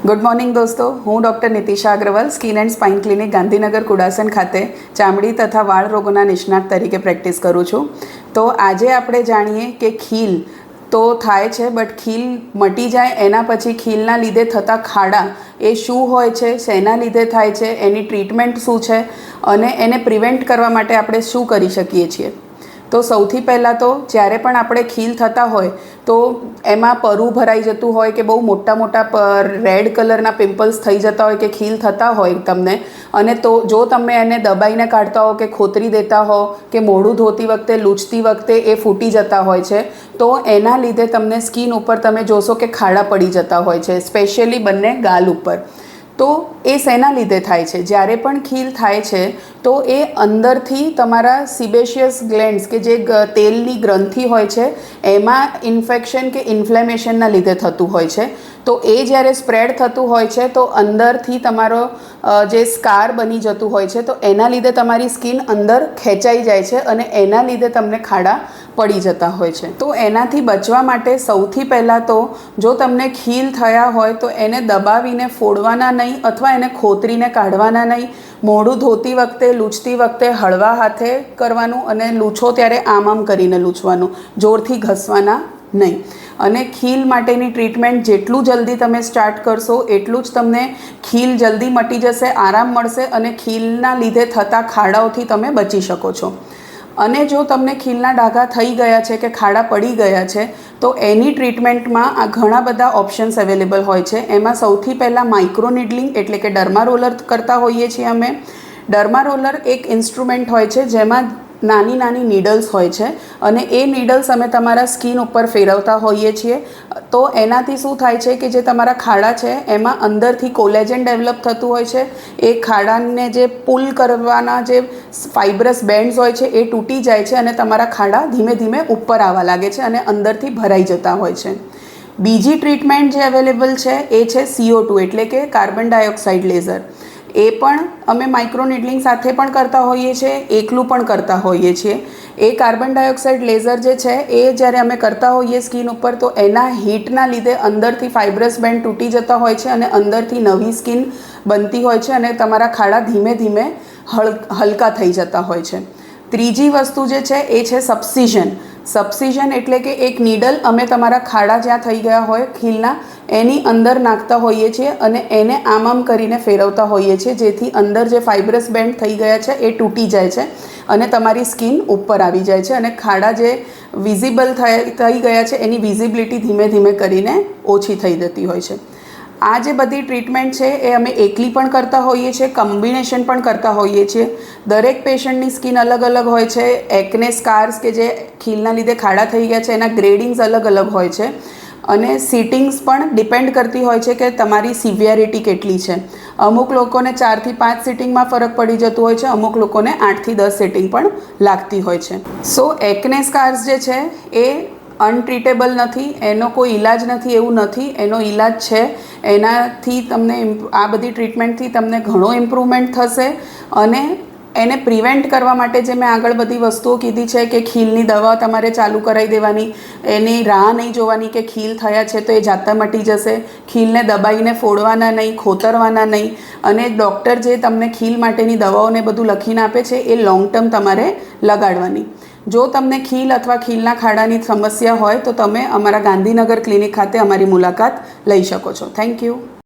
Good morning દોસ્તો. હું doctor Nitisha Agrawal, skin and spine clinic, Gandhinagar, Kudasan ખાતે ચામડી તથા વાળ રોગોના નિષ્ણાત તરીકે પ્રેક્ટિસ કરું છું. તો આજે આપણે જાણીએ કે ખીલ તો થાય છે, બટ ખીલ મટી જાય એના પછી ખીલના લીધે થતા ખાડા એ શું હોય છે, શેના લીધે થાય છે, એની ટ્રીટમેન્ટ શું છે, અને એને પ્રિવેન્ટ કરવા માટે આપણે શું કરી શકીએ છીએ? તો સૌથી પહેલાં તો જ્યારે પણ આપણે ખીલ થતા હોય, તો એમાં પરું ભરાઈ જતું હોય કે બહુ મોટા મોટા રેડ કલરના પિમ્પલ્સ થઈ જતા હોય કે ખીલ થતા હોય તમને, અને તો જો તમે એને દબાઈને કાઢતા હો કે ખોતરી દેતા હો કે મોઢું ધોતી વખતે, લૂછતી વખતે એ ફૂટી જતા હોય છે, તો એના લીધે તમને સ્કિન ઉપર તમે જોશો કે ખાડા પડી જતા હોય છે સ્પેશિયલી બંને ગાલ ઉપર. તો એ શેના લીધે થાય છે? જ્યારે પણ ખીલ થાય છે, તો એ અંદરથી તમારા સિબેશિયસ ગ્લેન્ડ્સ કે જે તેલની ગ્રંથિ હોય છે, એમાં ઇન્ફેક્શન કે ઇન્ફ્લેમેશનના લીધે થતું હોય છે. તો એ જ્યારે સ્પ્રેડ થતું હોય છે, તો અંદરથી તમારો જે સ્કાર બની જતું હોય છે, તો એના લીધે તમારી સ્કિન અંદર ખેંચાઈ જાય છે અને એના લીધે તમને ખાડા પડી જતા હોય છે. તો એનાથી બચવા માટે સૌથી પહેલાં તો જો તમને ખીલ થયા હોય તો એને દબાવીને ફોડવાના નહીં અથવા એને ખોતરીને કાઢવાના નહીં. મોઢું ધોતી વખતે, લૂછતી વખતે હળવા હાથે કરવાનું અને લૂછો ત્યારે આમ આમ કરીને લૂછવાનું, જોરથી ઘસવાના નહીં. અને ખીલ માટેની ટ્રીટમેન્ટ જેટલું જલ્દી તમે સ્ટાર્ટ કરશો, એટલું જ તમને ખીલ જલ્દી મટી જશે, આરામ મળશે અને ખીલના લીધે થતા ખાડાઓથી તમે બચી શકો છો. અને જો તમને ખીલના ડાઘા થઈ ગયા છે કે ખાડા પડી ગયા છે, તો એની ટ્રીટમેન્ટમાં આ ઘણા બધા ઓપ્શન્સ અવેલેબલ હોય છે. એમાં સૌથી પહેલાં માઇક્રો નીડલિંગ એટલે કે ડર્મા રોલર કરતા હોઈએ છીએ અમે. ડર્મા રોલર એક ઇન્સ્ટ્રુમેન્ટ હોય છે જેમાં નાની નાની નીડલ્સ હોય છે અને એ નીડલ્સ અમે તમારા સ્કિન ઉપર ફેરવતા હોઈએ છીએ. તો એનાથી શું થાય છે કે જે તમારા ખાડા છે, એમાં અંદરથી કોલેજન ડેવલપ થતું હોય છે. એ ખાડાને જે પુલ કરવાના જે ફાઇબ્રસ બેન્ડ્સ હોય છે, એ તૂટી જાય છે અને તમારા ખાડા ધીમે ધીમે ઉપર આવવા લાગે છે અને અંદરથી ભરાઈ જતા હોય છે. બીજી ટ્રીટમેન્ટ જે અવેલેબલ છે, એ છે સીઓ ટુ એટલે કે કાર્બન ડાયોક્સાઇડ લેઝર એ પણ અમે માઇક્રોનિડલિંગ સાથે પણ કરતા હોઈએ છીએ, એકલું પણ કરતા હોઈએ છીએ. એ કાર્બન ડાયોક્સાઇડ લેઝર જે છે, એ જ્યારે અમે કરતા હોઈએ સ્કિન ઉપર, તો એના હીટના લીધે અંદરથી ફાઇબ્રસ બેન્ડ તૂટી જતા હોય છે અને અંદરથી નવી સ્કિન બનતી હોય છે અને તમારા ખાડા ધીમે ધીમે હળ, હલકા થઈ જતા હોય છે. ત્રીજી વસ્તુ જે છે, એ છે સબસિઝન સબસિઝન એટલે કે એક નીડલ અમે તમારા ખાડા જ્યાં થઈ ગયા હોય, ખીલના, એની અંદર નાખતા હોઈએ છીએ અને એને આમ આમ કરીને ફેરવતા હોઈએ છીએ, જેથી અંદર જે ફાઇબ્રસ બેન્ડ થઈ ગયા છે એ તૂટી જાય છે અને તમારી સ્કિન ઉપર આવી જાય છે અને ખાડા જે વિઝિબલ થઈ ગયા છે એની વિઝિબિલિટી ધીમે ધીમે કરીને ઓછી થઈ જતી હોય છે. આ જે બધી ટ્રીટમેન્ટ છે, એ અમે એકલી પણ કરતા હોઈએ છીએ કોમ્બિનેશન પણ કરતા હોઈએ છીએ. દરેક પેશન્ટની સ્કિન અલગ અલગ હોય છે એકને સ્કાર્સ કે જે ખીલના લીધે ખાડા થઈ ગયા છે, એના ગ્રેડિંગ્સ અલગ અલગ હોય છે. અને સિટિંગ્સ પણ ડિપેન્ડ કરતી હોય છે કે તમારી સિવિયરિટી કેટલી છે. અમુક લોકોને ચારથી પાંચ સિટિંગમાં ફરક પડી જતું હોય છે, અમુક લોકોને આઠથી દસ સિટિંગ પણ લાગતી હોય છે. સો એકને સ્કાર્સ જે છે, એ અનટ્રીટેબલ નથી, એનો કોઈ ઈલાજ નથી, એવું નથી, એનો ઈલાજ છે. એનાથી તમને આ બધી ટ્રીટમેન્ટથી તમને ઘણો ઇમ્પ્રુવમેન્ટ થશે અને એને પ્રિવેન્ટ કરવા માટે જે મેં આગળ બધી વસ્તુઓ કીધી છે કે ખીલની દવા તમારે ચાલુ કરાવી દેવાની, એની રાહ નહીં જોવાની કે ખીલ થયા છે તો એ જાતા મટી જશે. ખીલને દબાઈને ફોડવાના નહીં, ખોતરવાના નહીં અને ડૉક્ટર જે તમને ખીલ માટેની દવાઓને બધું લખીને આપે છે એ લોંગ ટર્મ તમારે લગાડવાની. જો તમને ખીલ અથવા ખીલના ખાડાની સમસ્યા હોય તો તમે અમારા ગાંધીનગર ક્લિનિક ખાતે અમારી મુલાકાત લઈ શકો છો. Thank you